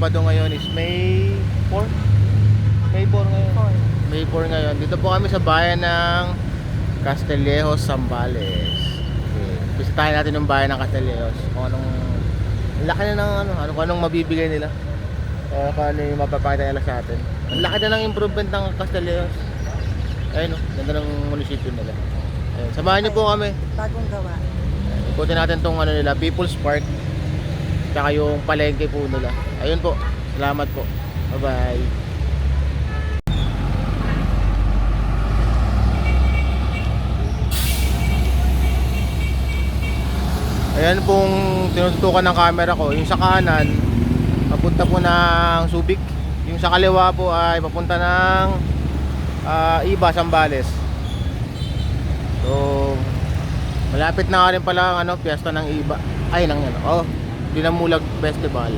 Sabado ngayon is May 4? May 4 ngayon. May 4 ngayon. Dito po kami sa bayan ng Castillejos, Zambales. Okay. Bisitahin natin yung bayan ng Castillejos. Kung anong ang laki na ng ano, ano anong mabibigay nila. O kung ano yung mapapakita nila sa atin. Ang laki na ng improvement ng Castillejos. Ayun, oh, ganda ng munisipyo nila. Ayun, samahan niyo po kami. Bagong gawa. Ikutin natin tong ano nila, People's Park. Tsaka yung palengke po nila. Ayun po. Salamat po. Bye-bye. Ayan pong tinututukan ng camera ko. Yung sa kanan, papunta po ng Subic. Yung sa kaliwa po ay papunta ng ah, Iba, Sambales. So, Malapit na rin pala ang ano, piyesta ng iba. Ay, nang ano. Oh, Dinamulag Festival.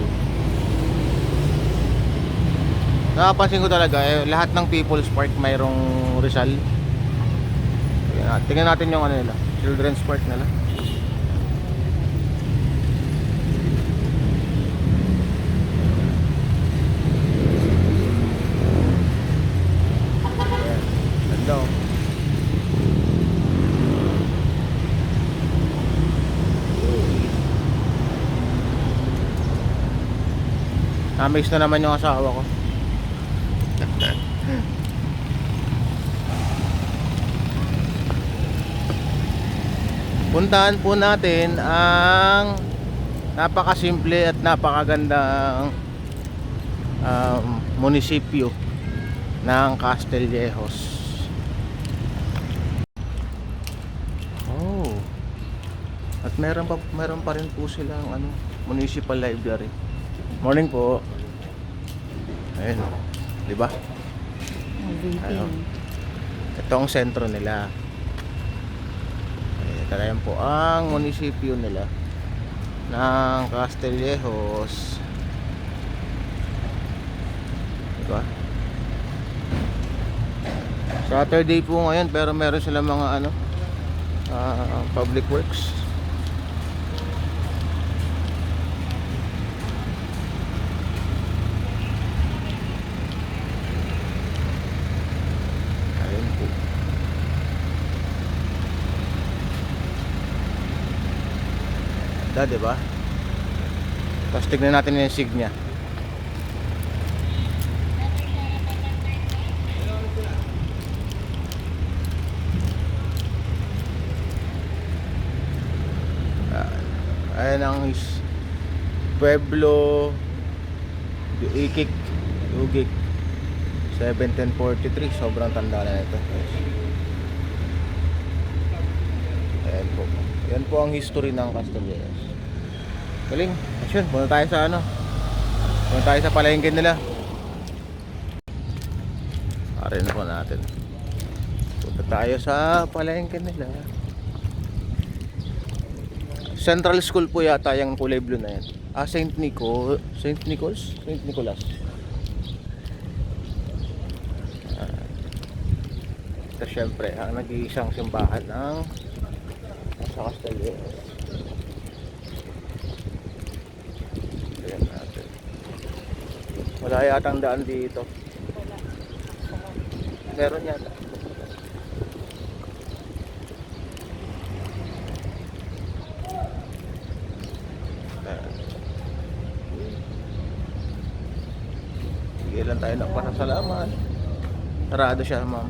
Nakapansin ko talaga, eh, lahat ng People's Park mayroong Rizal. Tingnan natin yung ano nila, Children's Park nila. Ayan, ganda oh. Namiss na naman yung asawa ko. Puntahan po natin ang napakasimple at napakagandang um, munisipyo ng Castillejos. Oh. At meron pa meron pa rin po silang ano, municipal library. Morning po. Ayun. 'Di ba? Ano? Ito ang sentro nila. Eh, ito na yan po ang munisipyo nila ng Castillejos. Diba? Saturday po ngayon pero meron silang mga ano ah, public works. Ayun po. Da, di ba? Tapos tignan natin yung sig niya. Ah, Ayan ang Pueblo Ikik Ugik 1743 sobrang tanda na ito ayan po yan po ang history ng Castillejas galing. Action punta tayo sa ano. Punta tayo sa palengke nila. Arin po natin? Punta tayo sa palengke nila. Central School po yata yung kulay blue na yan. Ah Saint Nico Saint Nicholas Saint Nicholas. Ito syempre ang nag-iisang simbahan ng sa Castello. Ayan natin. Wala yatang daan dito. Meron yata. Sige lang tayo ng pasasalamat. Sarado siya, ma'am.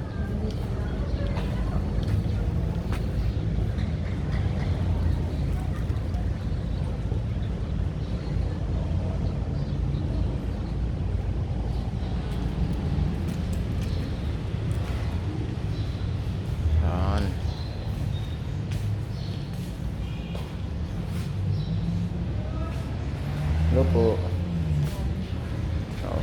Yan. Hello po. Oh.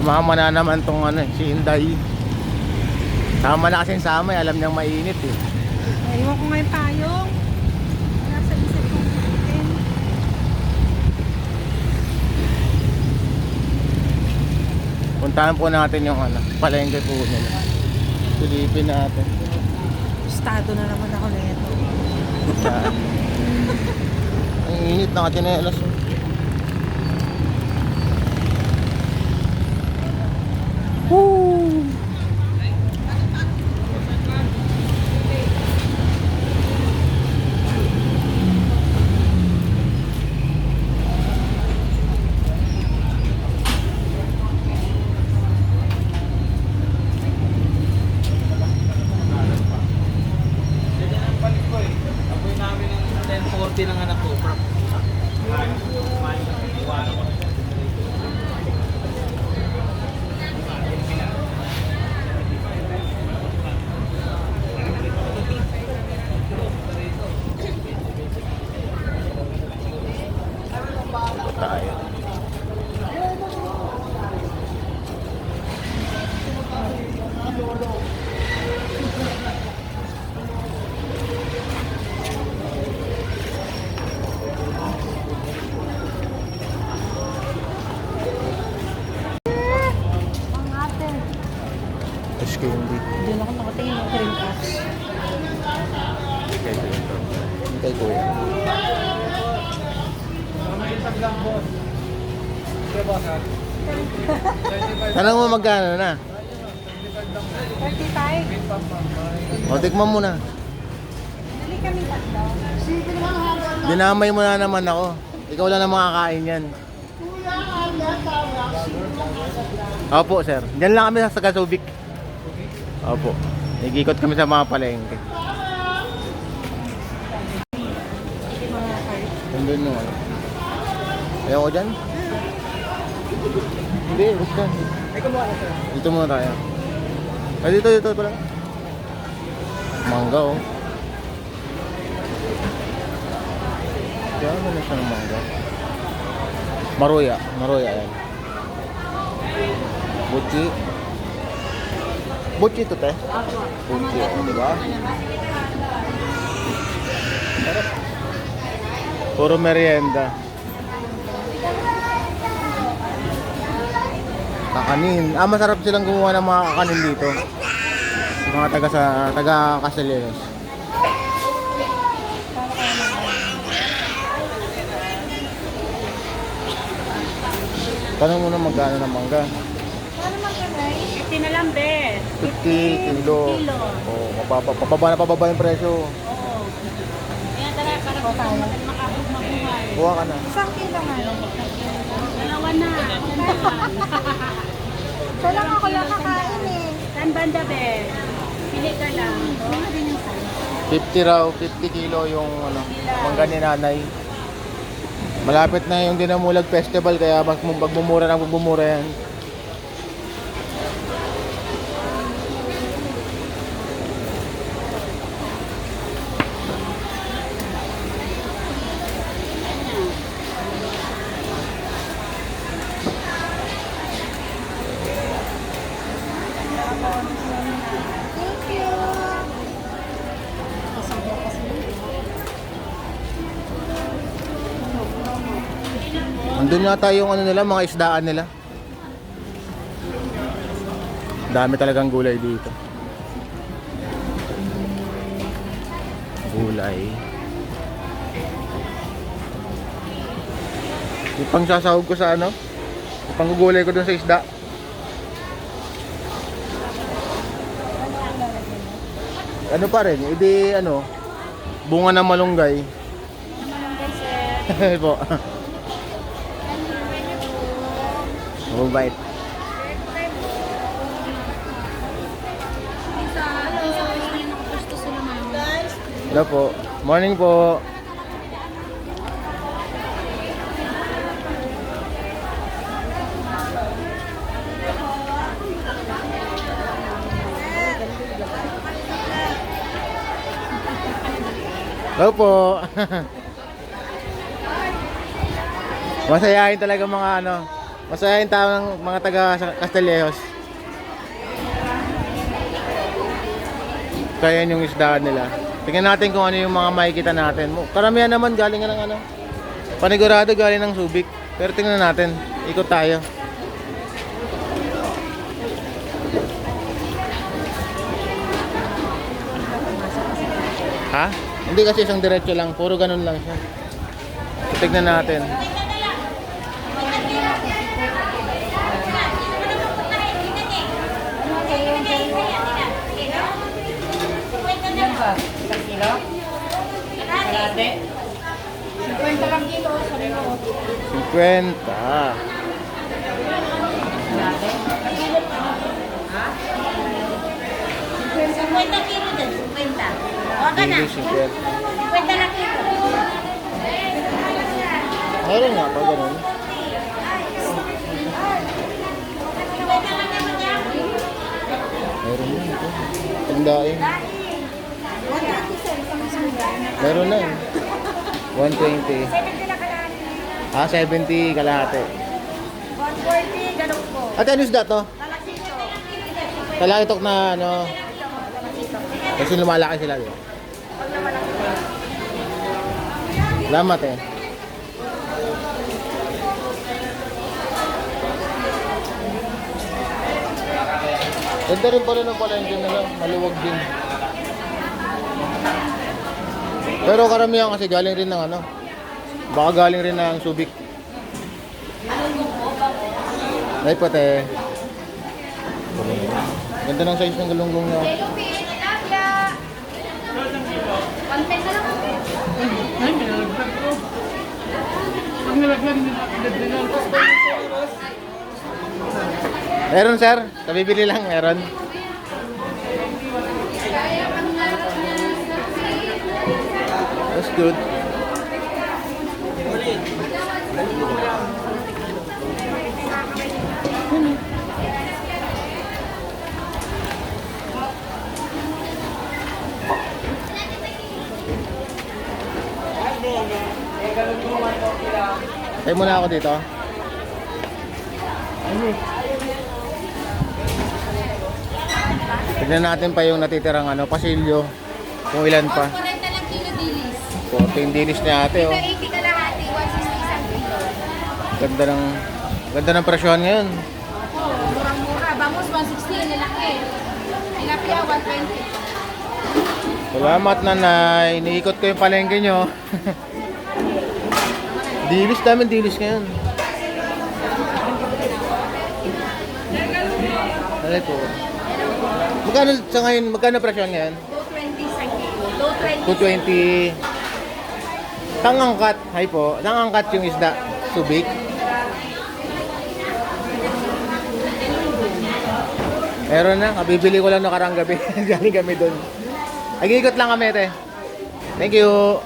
Sumama na naman tong ano, eh, si Inday. Tama na kasi sa amin, alam niyang mainit eh. Naiwan ko nga yung payong. Wala sa isip ko. Ayan. Puntahan po natin yung ano, palengke po nila. Silipin natin. Estado na naman ako nito. Yan. Ang init na katinelas. oh. Woo! Apoy namin ng 1040 ng anak ko. tayo. Ang ate. Tapos candy. Doon ako nakatingin ng cream puffs. Kay Kuya. Kay Kuya. Tanong mo magkano na? 35. O, tikman mo na. Dali kami tatlo. Dinamay mo na naman ako. Ikaw lang ang makakain yan. Opo, sir. Diyan lang kami sa Sagasubic. Opo. Nagikot kami sa mga palengke. Nandun yung ano. Ayoko dyan. Hindi, dyan. Dito muna tayo. Ay, dito, dito pala. Mangga, oh. Kaya ano siya ng mangga? Maruya. Maruya, yan. Buchi. Buchi to, te. Buchi, oh, di ba? Puro merienda. Kakanin. Ah, masarap silang gumawa ng mga kakanin dito. Mga taga sa taga Castellanos. Tanong mo na magkano ng mangga. Ano magkanay? 50 na lang, be. 50 kilo. kilo. Oh, mapapa, papaba na papaba yung presyo. Oo. Kaya tara, para mabuhay. Kuha ka na. Isang kilo nga. Dalawa na. Ito lang ako lang kakain eh. Saan banda, be? Pili ka lang. Ano din yung sa'yo? 50 raw, 50 kilo yung ano, mangga ni nanay. Malapit na yung Dinamulag Festival kaya mas mum- magmumura ng magmumura yan. Andun yata yung ano nila, mga isdaan nila. Dami talagang gulay dito. Gulay. Yung pang sasahog ko sa ano? Yung panggugulay ko dun sa isda. Ano pa rin? Hindi ano, bunga ng malunggay. po. Mabait. Gusto sila ngayon. Hello po. Morning po. Hello po. Masayahin talaga mga ano. Masaya yung tao ng mga taga Castillejos. Kaya yung isdaan nila. Tingnan natin kung ano yung mga makikita natin. Karamihan naman galing ng ano. Panigurado galing ng Subic. Pero tingnan natin. Ikot tayo. Ha? Hindi kasi isang diretso lang. Puro ganun lang siya. So, tignan natin. 50 lang kilo. Sabi mo. 50. Kalate? 50 kilo din, 50. O ka na, Dili 50. 50 lang kilo. Meron nga pa ganun. Meron na ito. Tandain. Meron na eh. 120. Ah, 70 kalahati. 140, ganun po. Ate, ano isda to? Talaksito. Kalakitok na ano. Kasi lumalaki sila, di ba? Salamat eh. Ganda rin pala ng palengke nila, maluwag din. Pero karamihan kasi galing rin ng ano, baka galing rin ng Subic. Ay pati. Ganda ng size ng galunggong niya. Meron sir, kabibili lang meron. Good. Tayo muna ako dito. Tignan natin pa yung natitirang ano, pasilyo. Kung ilan pa. 40 lang kilo dilis. 14 dinis ni ate oh. 80 kalahati, 160 isang kilo. Ganda ng ganda ng presyon ngayon. Murang-mura. Bangus, 160 yung lalaki. Tilapia, 120. Salamat nanay. Iniikot ko yung palengke nyo. dilis namin dilis ngayon. Alay po. Magkano sa ngayon, magkano presyon ngayon? 220 isang kilo. 220. 220. Tangangkat. Hi po. Tangangkat yung isda. Subik. Meron na. Kabibili ko lang nakarang gabi. Galing kami doon. Nag-iikot lang kami, te. Thank you.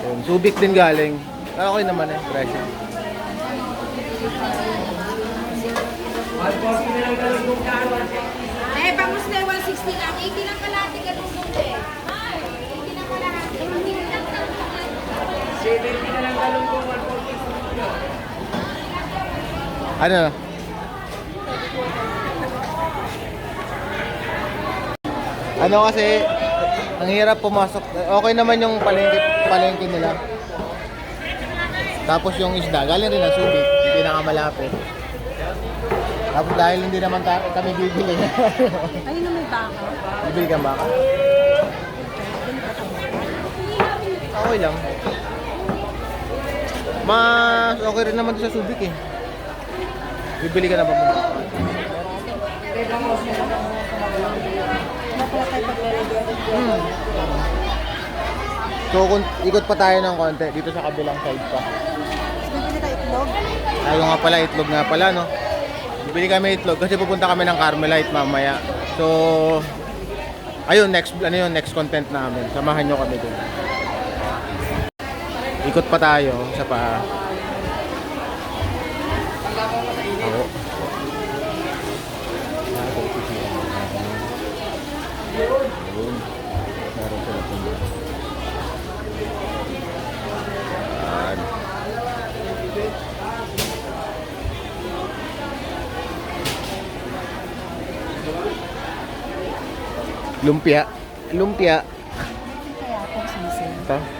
Yun, Subic din galing. Okay naman eh. Presyo. Eh, bangus na 160 lang. 80 lang kalahati galunggong eh. 80 lang kalahati. 80 lang Ano? Ano kasi, ang hirap pumasok. Okay naman yung palengke, palengke nila. Tapos yung isda, galing rin Subic, yung pinakamalapit. Tapos dahil hindi naman ta- kami bibili. Ayun na may baka. bibili ka ba? Okay lang. Mas okay rin naman sa Subic eh. Bibili ka na ba mo? Hmm. So kung ikot pa tayo ng konti dito sa kabilang side pa. Bibili tayo itlog. Tayo nga pala, itlog nga pala, no? Bibili kami itlog kasi pupunta kami ng Carmelite mamaya. So, ayun, next, ano yun, next content namin. Samahan nyo kami dun. Ikot pa tayo sa pa. Oo. Ayun. Meron sila tindahan. Yan. Lumpia. Lumpia. Ito.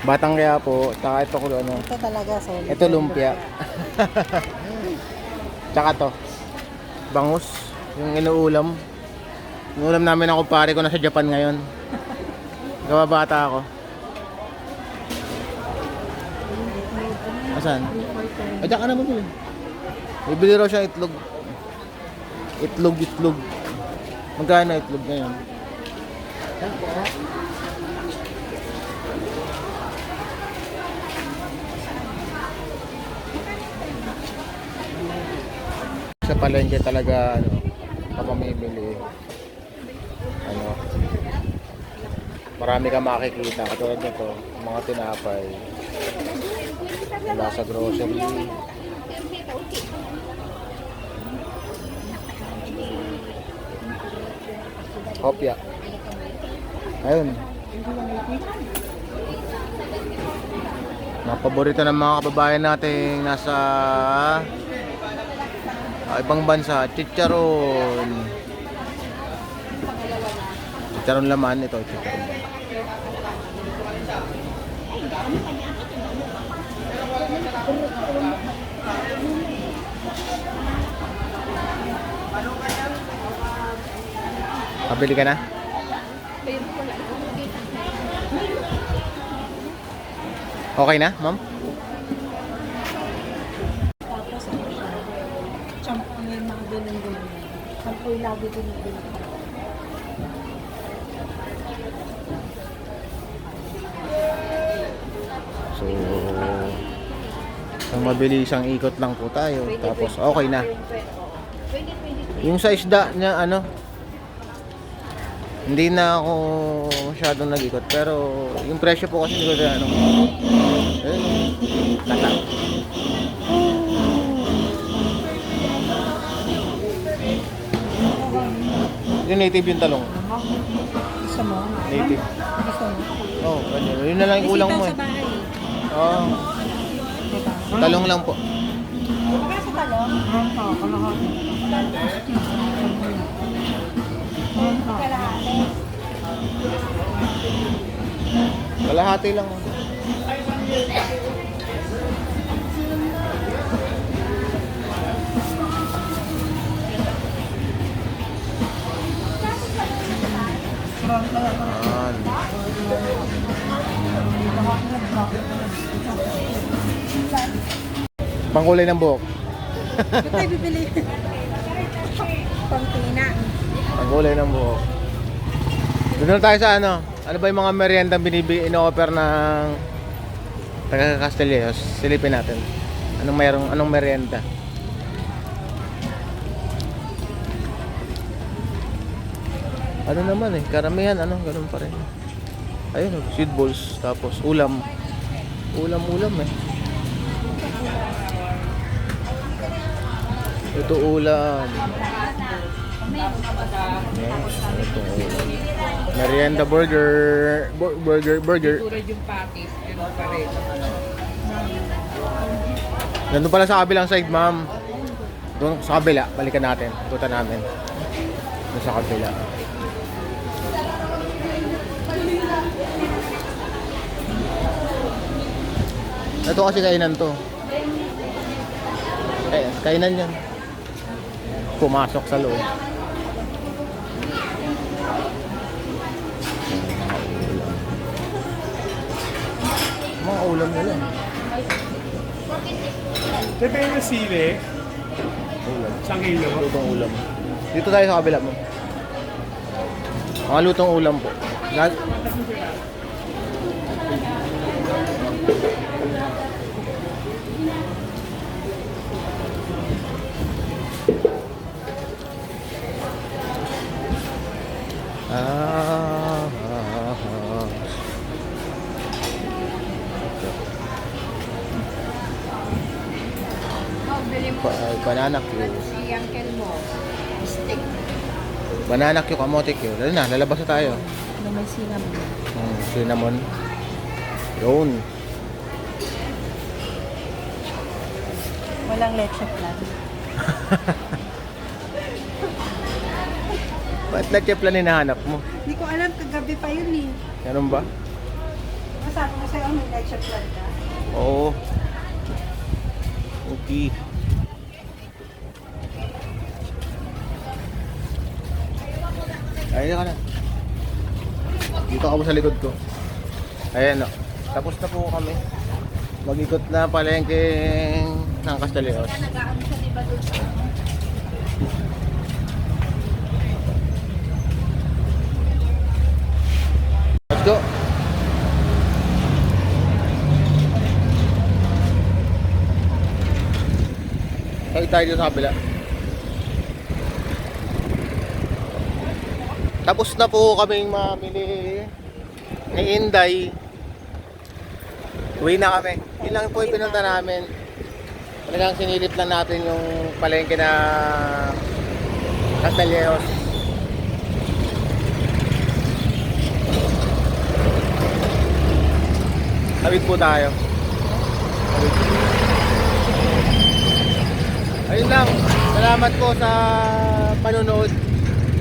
Batang kaya po. Tsaka ito ko ano. Ito talaga solid. Ito lumpia. Tsaka to. Bangus. Yung inuulam. Inuulam namin ako pare ko na sa Japan ngayon. Gawa bata ako. Asan? Ay, diyan ka naman yun. Bibili raw siya itlog. Itlog, itlog. Magkano itlog ngayon? Sa palengke talaga, ano, kapamimili, ano, marami ka makikita. Katulad nito, mga tinapay. Wala sa grocery. Kopya. Ayun. Mga paborito ng mga kababayan nating nasa ah, ibang bansa, chicharon. Chicharon laman ito, chicharon. Pabili ka na? Okay na, ma'am? Tapos, champo na yung mga ganun-ganun. Yung lagi ganun-ganun. So, ang mabilisang ikot lang po tayo. Tapos, okay na. Yung sa isda niya, ano, hindi na ako masyadong nag-ikot. Pero, yung presyo po kasi ko ano, ayun, Yung native yung talong. Gusto mo? Native. Gusto mo? Oh, ganyan. Yun na lang yung kulang mo eh. sa bahay. Oh, Diba? talong lang po. Magkano sa talong? Oo, kalahati. Kalahati. Kalahati lang. Yan. Pangkulay ng buhok. Ito tayo bibili. Pangtina. Pangkulay ng buhok. Doon tayo sa ano. Ano ba yung mga merienda binibigay ino-offer ng taga Castellos? Silipin natin. Anong mayroong anong merienda? Ano naman eh, karamihan ano, ganun pa rin. Ayun, oh, sweet balls, tapos ulam. Ulam-ulam eh. Ito ulam. Yes, ito ulam. Merienda burger, bur- burger, burger. Nandun pala sa kabilang side, ma'am. Doon sa kabila, balikan natin. Ikutan namin. Doon sa kabila. Ito kasi kainan to. Kay, kainan yan. Pumasok sa loob. Mga ulam nila. Ito yung sili, Ulam. isang kilo. Lutong ulam. Dito tayo sa kabila mo. Mga lutong ulam po. Lag Banana cue, kamote cue. Dali na, lalabas na tayo. Ano may cinnamon. Hmm, cinnamon. Yun. Walang leche plan. Ba't leche plan hinahanap mo? Hindi ko alam, kagabi pa yun eh. Ganun ba? Masabi ko sa'yo, may leche plan ka. Oo. Okay. Ayun ka na. Dito ako sa likod ko. Ayan o. Tapos na po kami. Mag-ikot na palengke ng ano? Let's go! Tayo dito sa kabila. Tapos na po kaming mamili ni Inday. Uwi na kami. Yun lang po yung pinunta namin. Talagang sinilip lang natin yung palengke na Castelleos. Tawid po tayo. Tawid. Ayun lang. Salamat po sa panonood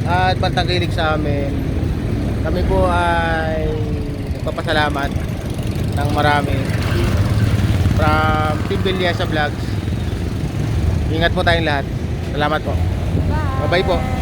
at pantangkilik sa amin. Kami po ay nagpapasalamat ng marami from Team Bilyasa Vlogs. Ingat po tayong lahat. Salamat po. Bye-bye po.